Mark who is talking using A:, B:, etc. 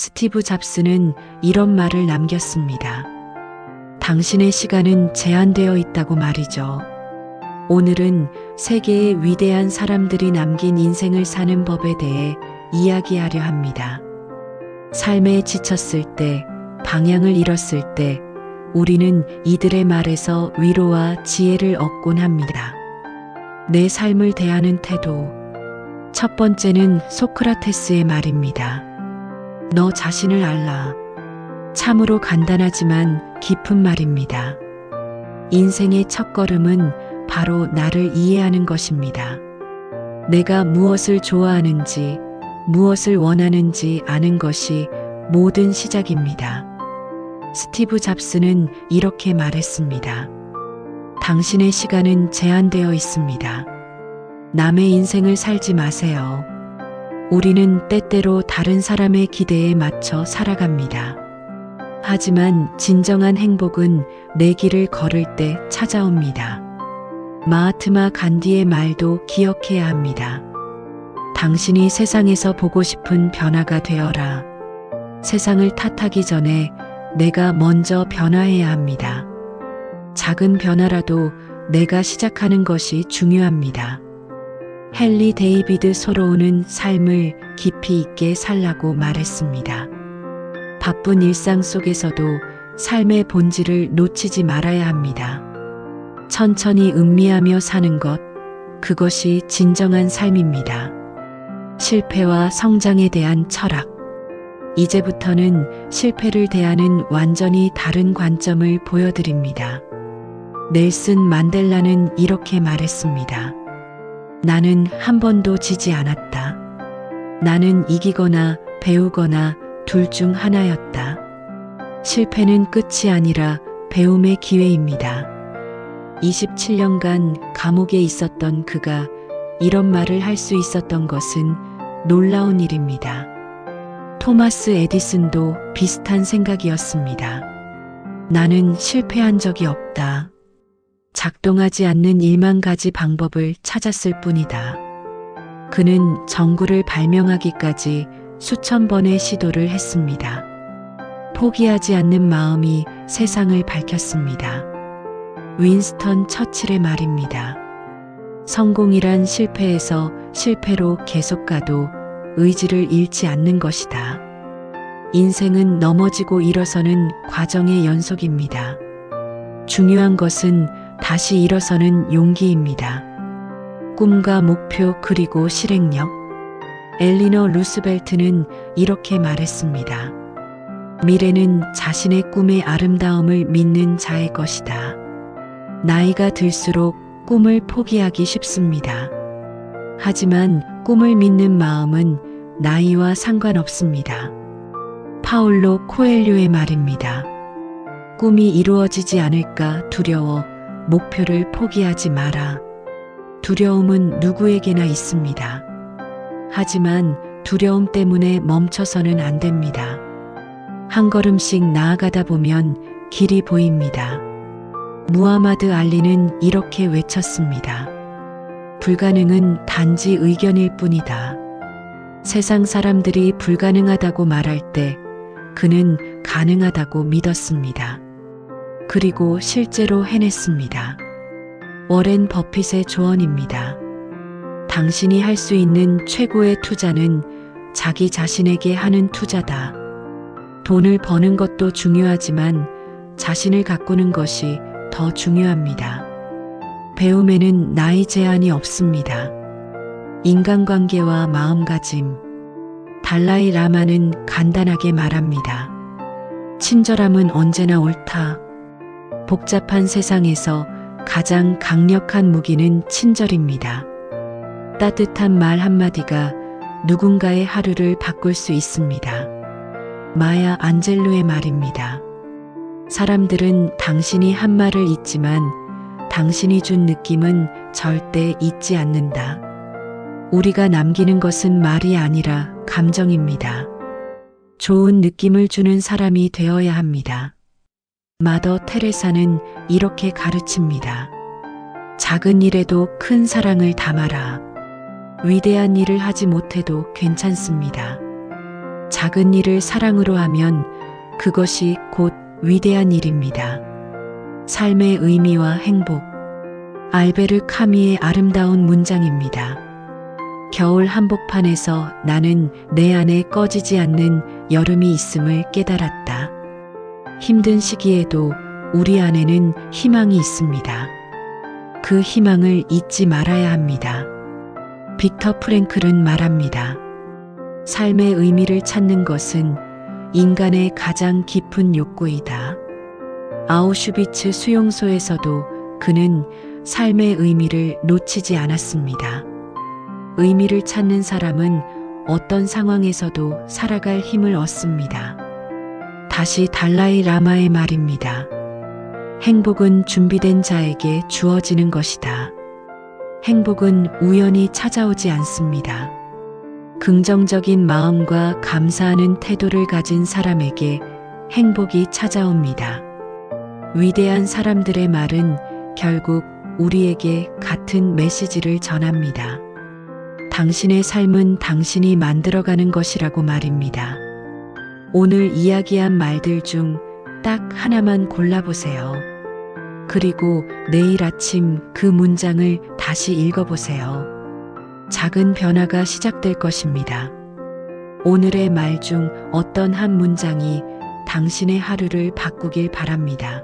A: 스티브 잡스는 이런 말을 남겼습니다. 당신의 시간은 제한되어 있다고 말이죠. 오늘은 세계의 위대한 사람들이 남긴 인생을 사는 법에 대해 이야기하려 합니다. 삶에 지쳤을 때, 방향을 잃었을 때, 우리는 이들의 말에서 위로와 지혜를 얻곤 합니다. 내 삶을 대하는 태도. 첫 번째는 소크라테스의 말입니다. 너 자신을 알라. 참으로 간단하지만 깊은 말입니다. 인생의 첫 걸음은 바로 나를 이해하는 것입니다. 내가 무엇을 좋아하는지, 무엇을 원하는지 아는 것이 모든 시작입니다. 스티브 잡스는 이렇게 말했습니다. 당신의 시간은 제한되어 있습니다. 남의 인생을 살지 마세요. 우리는 때때로 다른 사람의 기대에 맞춰 살아갑니다. 하지만 진정한 행복은 내 길을 걸을 때 찾아옵니다. 마하트마 간디의 말도 기억해야 합니다. 당신이 세상에서 보고 싶은 변화가 되어라. 세상을 탓하기 전에 내가 먼저 변화해야 합니다. 작은 변화라도 내가 시작하는 것이 중요합니다. 헨리 데이비드 소로우는 삶을 깊이 있게 살라고 말했습니다. 바쁜 일상 속에서도 삶의 본질을 놓치지 말아야 합니다. 천천히 음미하며 사는 것, 그것이 진정한 삶입니다. 실패와 성장에 대한 철학. 이제부터는 실패를 대하는 완전히 다른 관점을 보여드립니다. 넬슨 만델라는 이렇게 말했습니다. 나는 한 번도 지지 않았다. 나는 이기거나 배우거나 둘 중 하나였다. 실패는 끝이 아니라 배움의 기회입니다. 27년간 감옥에 있었던 그가 이런 말을 할 수 있었던 것은 놀라운 일입니다. 토마스 에디슨도 비슷한 생각이었습니다. 나는 실패한 적이 없다. 작동하지 않는 일만 가지 방법을 찾았을 뿐이다. 그는 전구를 발명하기까지 수천 번의 시도를 했습니다. 포기하지 않는 마음이 세상을 밝혔습니다. 윈스턴 처칠의 말입니다. 성공이란 실패에서 실패로 계속 가도 의지를 잃지 않는 것이다. 인생은 넘어지고 일어서는 과정의 연속입니다. 중요한 것은 다시 일어서는 용기입니다. 꿈과 목표 그리고 실행력. 엘리너 루스벨트는 이렇게 말했습니다. 미래는 자신의 꿈의 아름다움을 믿는 자의 것이다. 나이가 들수록 꿈을 포기하기 쉽습니다. 하지만 꿈을 믿는 마음은 나이와 상관없습니다. 파울로 코엘료의 말입니다. 꿈이 이루어지지 않을까 두려워 목표를 포기하지 마라. 두려움은 누구에게나 있습니다. 하지만 두려움 때문에 멈춰서는 안 됩니다. 한 걸음씩 나아가다 보면 길이 보입니다. 무하마드 알리는 이렇게 외쳤습니다. 불가능은 단지 의견일 뿐이다. 세상 사람들이 불가능하다고 말할 때 그는 가능하다고 믿었습니다. 그리고 실제로 해냈습니다. 워렌 버핏의 조언입니다. 당신이 할 수 있는 최고의 투자는 자기 자신에게 하는 투자다. 돈을 버는 것도 중요하지만 자신을 가꾸는 것이 더 중요합니다. 배움에는 나이 제한이 없습니다. 인간관계와 마음가짐. 달라이 라마는 간단하게 말합니다. 친절함은 언제나 옳다. 복잡한 세상에서 가장 강력한 무기는 친절입니다. 따뜻한 말 한마디가 누군가의 하루를 바꿀 수 있습니다. 마야 안젤로의 말입니다. 사람들은 당신이 한 말을 잊지만 당신이 준 느낌은 절대 잊지 않는다. 우리가 남기는 것은 말이 아니라 감정입니다. 좋은 느낌을 주는 사람이 되어야 합니다. 마더 테레사는 이렇게 가르칩니다. 작은 일에도 큰 사랑을 담아라. 위대한 일을 하지 못해도 괜찮습니다. 작은 일을 사랑으로 하면 그것이 곧 위대한 일입니다. 삶의 의미와 행복. 알베르 카미의 아름다운 문장입니다. 겨울 한복판에서 나는 내 안에 꺼지지 않는 여름이 있음을 깨달았다. 힘든 시기에도 우리 안에는 희망이 있습니다. 그 희망을 잊지 말아야 합니다. 빅터 프랭클은 말합니다. 삶의 의미를 찾는 것은 인간의 가장 깊은 욕구이다. 아우슈비츠 수용소에서도 그는 삶의 의미를 놓치지 않았습니다. 의미를 찾는 사람은 어떤 상황에서도 살아갈 힘을 얻습니다. 다시 달라이 라마의 말입니다. 행복은 준비된 자에게 주어지는 것이다. 행복은 우연히 찾아오지 않습니다. 긍정적인 마음과 감사하는 태도를 가진 사람에게 행복이 찾아옵니다. 위대한 사람들의 말은 결국 우리에게 같은 메시지를 전합니다. 당신의 삶은 당신이 만들어가는 것이라고 말입니다. 오늘 이야기한 말들 중 딱 하나만 골라보세요. 그리고 내일 아침 그 문장을 다시 읽어보세요. 작은 변화가 시작될 것입니다. 오늘의 말 중 어떤 한 문장이 당신의 하루를 바꾸길 바랍니다.